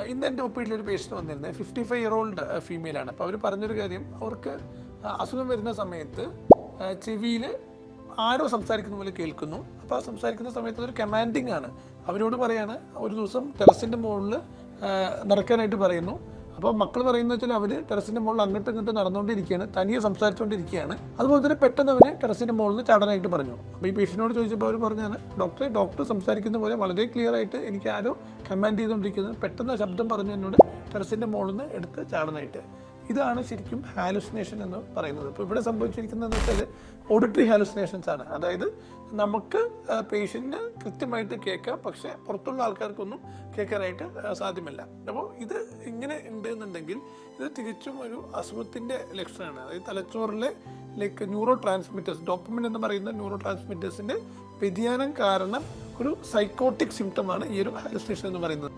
ഇന്ന് എന്റെ ഒപ്പീഡിൽ ഒരു പേഷ്യന്റ് വന്നിരുന്നത് ഫിഫ്റ്റി ഫൈവ് ഇയർ ഓൾഡ് ഫീമെയിലാണ് അപ്പോൾ അവർ പറഞ്ഞൊരു കാര്യം അവർക്ക് അസുഖം വരുന്ന സമയത്ത് ചെവിയിൽ ആരോ സംസാരിക്കുന്ന പോലെ കേൾക്കുന്നു. അപ്പോൾ ആ സംസാരിക്കുന്ന സമയത്ത് അതൊരു കമാൻഡിങ് ആണ്. അവരോട് പറയാണ് ഒരു ദിവസം ടെറസിന്റെ മുകളിൽ നടക്കാനായിട്ട് പറയുന്നു. അപ്പോൾ മക്കൾ പറയുന്നത് വെച്ചാൽ അവർ ടെറസിന്റെ മുകളിൽ അങ്ങോട്ടും ഇങ്ങോട്ടും നടന്നുകൊണ്ടിരിക്കുകയാണ് തനിയെ സംസാരിച്ചുകൊണ്ടിരിക്കുകയാണ്. അതുപോലെ തന്നെ പെട്ടെന്ന് അവർ ടെറസിന്റെ മുകളിൽ നിന്ന് ചാടാനായിട്ട് പറഞ്ഞു. അപ്പോൾ ഈ പേഷ്യനോട് ചോദിച്ചപ്പോൾ അവർ പറഞ്ഞാണ് ഡോക്ടറെ ഡോക്ടർ സംസാരിക്കുന്ന പോലെ വളരെ ക്ലിയർ ആയിട്ട് എനിക്ക് ആരോ കമാൻഡ് ചെയ്തുകൊണ്ടിരിക്കുന്നത് പെട്ടെന്ന് ശബ്ദം പറഞ്ഞു എന്നോട് ടെറസിന്റെ മുകളിൽ നിന്ന് എടുത്ത് ചാടാനായിട്ട്. ഇതാണ് ശരിക്കും ഹാലുസിനേഷൻ എന്ന് പറയുന്നത്. ഇപ്പോൾ ഇവിടെ സംഭവിച്ചിരിക്കുന്നതെന്ന് വെച്ചാൽ ഓഡിറ്ററി ഹാലുസിനേഷൻസ് ആണ്. അതായത് നമുക്ക് പേഷ്യന്റിന് കൃത്യമായിട്ട് കേൾക്കാം പക്ഷേ പുറത്തുള്ള ആൾക്കാർക്കൊന്നും കേൾക്കാനായിട്ട് സാധ്യമല്ല. അപ്പോൾ ഇത് ഇങ്ങനെ ഉണ്ട് എന്നുണ്ടെങ്കിൽ ഇത് തികച്ചും ഒരു അസുഖത്തിന്റെ ലക്ഷണമാണ്. അതായത് തലച്ചോറിലെ ലൈക്ക് ന്യൂറോ ട്രാൻസ്മിറ്റേഴ്സ് ഡോപ്പമിൻ എന്ന് പറയുന്ന ന്യൂറോ ട്രാൻസ്മിറ്റേഴ്സിന്റെ വ്യതിയാനം കാരണം ഒരു സൈക്കോട്ടിക് സിംറ്റമാണ് ഈ ഒരു ഹാലുസിനേഷൻ എന്ന് പറയുന്നത്.